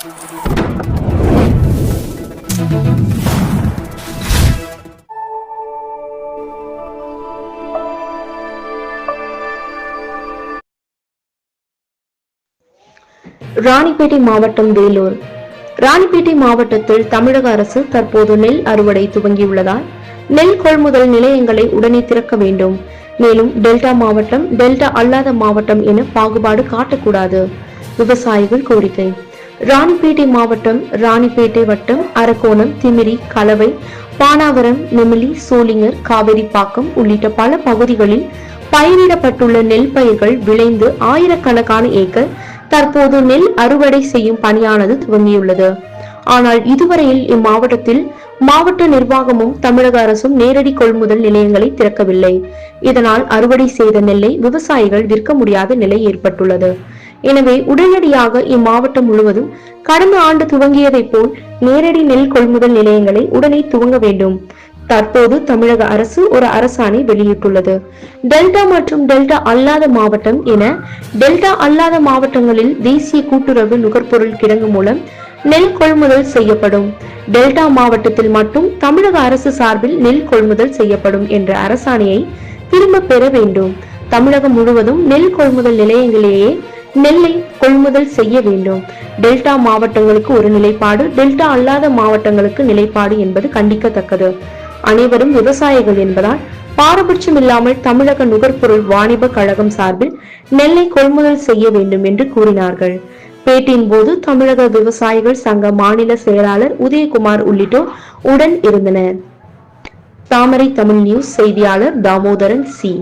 ராணிப்பேட்டை மாவட்டம் வேலூர். ராணிப்பேட்டை மாவட்டத்தில் தமிழக அரசு தற்போது நெல் அறுவடை துவங்கியுள்ளதால் நெல் கொள்முதல் நிலையங்களை உடனே திறக்க வேண்டும். மேலும் டெல்டா மாவட்டம் டெல்டா அல்லாத மாவட்டம் என பாகுபாடு காட்டக்கூடாது. விவசாயிகள் கோரிக்கை. ராணிப்பேட்டை மாவட்டம் ராணிப்பேட்டை வட்டம் அரக்கோணம் திமிரி கலவை பானாவரம் நெமிலி சோளிங்கர் காவேரிப்பாக்கம் உள்ளிட்ட பல பகுதிகளில் பயிரிடப்பட்டுள்ள நெல் பயிர்கள் விளைந்து ஆயிரக்கணக்கான ஏக்கர் தற்போது நெல் அறுவடை செய்யும் பணியானது துவங்கியுள்ளது. ஆனால் இதுவரையில் இம்மாவட்டத்தில் மாவட்ட நிர்வாகமும் தமிழக அரசும் நேரடி கொள்முதல் நிலையங்களை திறக்கவில்லை. இதனால் அறுவடை செய்த நெல்லை விவசாயிகள் விற்க முடியாத நிலை ஏற்பட்டுள்ளது. எனவே உடனடியாக இம்மாவட்டம் முழுவதும் கடந்த ஆண்டு துவங்கியதைப் போல் நேரடி நெல் கொள்முதல் நிலையங்களை உடனே துவங்க வேண்டும். தற்போது தமிழக அரசு ஒரு அரசாணை வெளியிட்டுள்ளது. டெல்டா மற்றும் டெல்டா அல்லாத மாவட்டம் என டெல்டா அல்லாத மாவட்டங்களில் தேசிய கூட்டுறவு நுகர்பொருள் கிடங்கு மூலம் நெல் கொள்முதல் செய்யப்படும். டெல்டா மாவட்டத்தில் மட்டும் தமிழக அரசு சார்பில் நெல் கொள்முதல் செய்யப்படும் என்ற அரசாணையை திரும்ப பெற வேண்டும். தமிழகம் முழுவதும் நெல் கொள்முதல் நிலையங்களிலேயே நெல்லை கொள்முதல் செய்ய வேண்டும். டெல்டா மாவட்டங்களுக்கு ஒரு நிலைப்பாடு டெல்டா அல்லாத மாவட்டங்களுக்கு நிலைப்பாடு என்பது கண்டிக்கத்தக்கது. அனைவரும் விவசாயிகள் என்பதால் பாரபட்சம் இல்லாமல் தமிழக நுகர்பொருள் வாணிப கழகம் சார்பில் நெல்லை கொள்முதல் செய்ய வேண்டும் என்று கூறினார்கள். பேட்டியின் போது தமிழக விவசாயிகள் சங்க மாநில செயலாளர் உதயகுமார் உள்ளிட்டோர் உடன் இருந்தனர். தாமரை தமிழ் நியூஸ் செய்தியாளர் தாமோதரன் சி.